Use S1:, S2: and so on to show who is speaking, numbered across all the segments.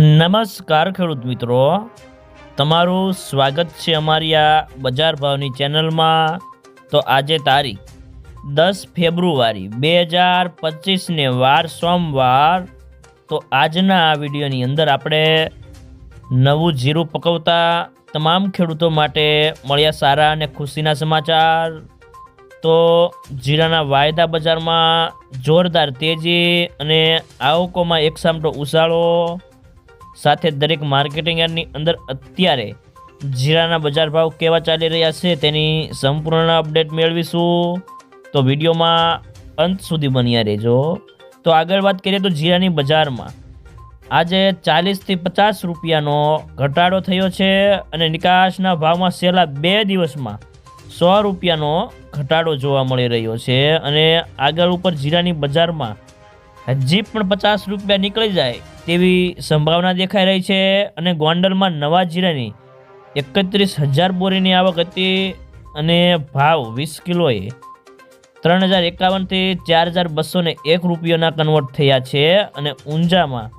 S1: નમસ્કાર ખેડૂત મિત્રો. તમારું સ્વાગત છે અમારી આ બજાર ભાવની ચેનલમાં. તો આજે તારીખ દસ ફેબ્રુઆરી બે હજાર પચીસને વાર સોમવાર. તો આજના આ વિડીયોની અંદર આપણે નવું જીરું પકવતા તમામ ખેડૂતો માટે મળ્યા સારા અને ખુશીના સમાચાર. તો જીરાના વાયદા બજારમાં જોરદાર તેજી અને આવકોમાં એક સામટો ઉછાળો. સાથે દરેક માર્કેટિંગ યાર્ડની અંદર અત્યારે જીરાના બજાર ભાવ કેવા ચાલી રહ્યા છે તેની સંપૂર્ણ અપડેટ મેળવીશું. તો વિડીયોમાં અંત સુધી બન્યા રહેજો. તો આગળ વાત કરીએ તો જીરાની બજારમાં. આજે ચાલીસથી પચાસ રૂપિયાનો ઘટાડો થયો છે અને નિકાસના ભાવમાં છેલ્લા બે દિવસમાં સો રૂપિયાનો ઘટાડો જોવા મળી રહ્યો છે અને આગળ ઉપર જીરાની બજારમાં હજી પણ પચાસ રૂપિયા નીકળી જાય તેવી સંભાવના દેખાઈ રહી છે અને ગોંડલમાં નવા જીરાની એકત્રીસ હજાર બોરીની આવક હતી અને ભાવ વીસ કિલોએ ત્રણ હજાર એકાવનથી ચાર હજાર બસોને એક રૂપિયાના કન્વર્ટ થયા છે અને ઊંઝામાં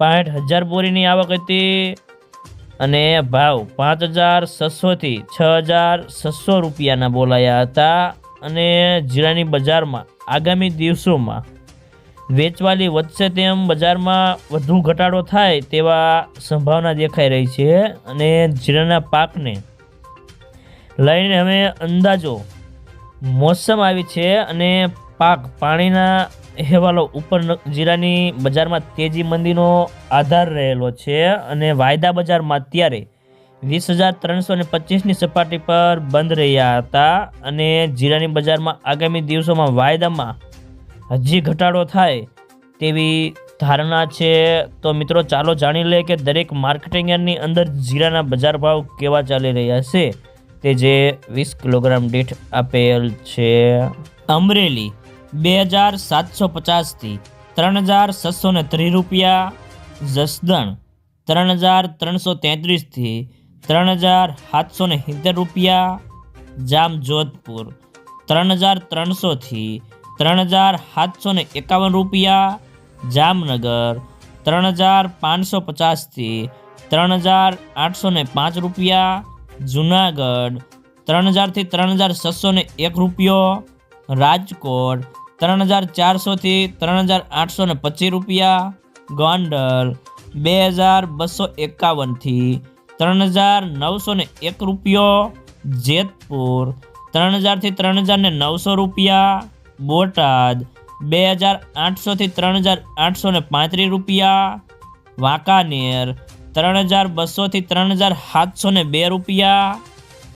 S1: પાંઠ હજાર બોરીની આવક હતી અને ભાવ પાંચ હજાર છસોથી છ હજાર છસો રૂપિયાના બોલાયા હતા અને જીરાની બજારમાં આગામી દિવસોમાં વેચવાલી વધશે તેમ બજારમાં વધુ ઘટાડો થાય તેવા સંભાવના દેખાઈ રહી છે અને જીરાના પાકને લઈને હવે અંદાજો મોસમ આવી છે અને પાક પાણીના અહેવાલો ઉપર જીરાની બજારમાં તેજી મંદીનો આધાર રહેલો છે અને વાયદા બજારમાં અત્યારે વીસ હજાર ત્રણસો ને પચીસની સપાટી પર બંધ રહ્યા હતા અને જીરાની બજારમાં આગામી દિવસોમાં વાયદામાં હજી ઘટાડો થાય તેવી ધારણા છે. તો મિત્રો, ચાલો જાણી લે કે દરેક માર્કેટિંગ યાર્ડની અંદર જીરાના બજાર ભાવ કેવા ચાલી રહ્યા છે. તે જે વીસ કિલોગ્રામ દીઠ આપેલ છે. અમરેલી બે હજાર સાતસો પચાસથી ત્રણ હજાર છસો ને ત્રીસ રૂપિયા. જસદણ ત્રણ હજાર ત્રણસો તેત્રીસથી ત્રણ હજાર સાતસો ને સિત્તેર રૂપિયા. જામજોધપુર ત્રણ હજાર ત્રણસોથી ત્રણ હજાર સાતસો ને એકાવન રૂપિયા જામનગર ત્રણ હજાર પાંચસો પચાસથી ત્રણ હજાર આઠસો ને પાંચ રૂપિયા જુનાગઢ ત્રણ હજારથી ત્રણ હજાર છસો ને એક રૂપિયો રાજકોટ ત્રણ હજાર ચારસોથી ત્રણ હજાર આઠસો ને પચીસ રૂપિયા ગોંડલ બે હજાર બસો એકાવનથી ત્રણ હજાર નવસો ને એક રૂપિયો જેતપુર ત્રણ હજારથી ત્રણ હજાર ને નવસો રૂપિયા બોટાદ, બે હજાર આઠસોથી ત્રણ હજાર આઠસો ને પાંત્રીસ રૂપિયા. વાંકાનેર, ત્રણ હજાર બસોથી ત્રણ હજાર સાતસો ને બે રૂપિયા.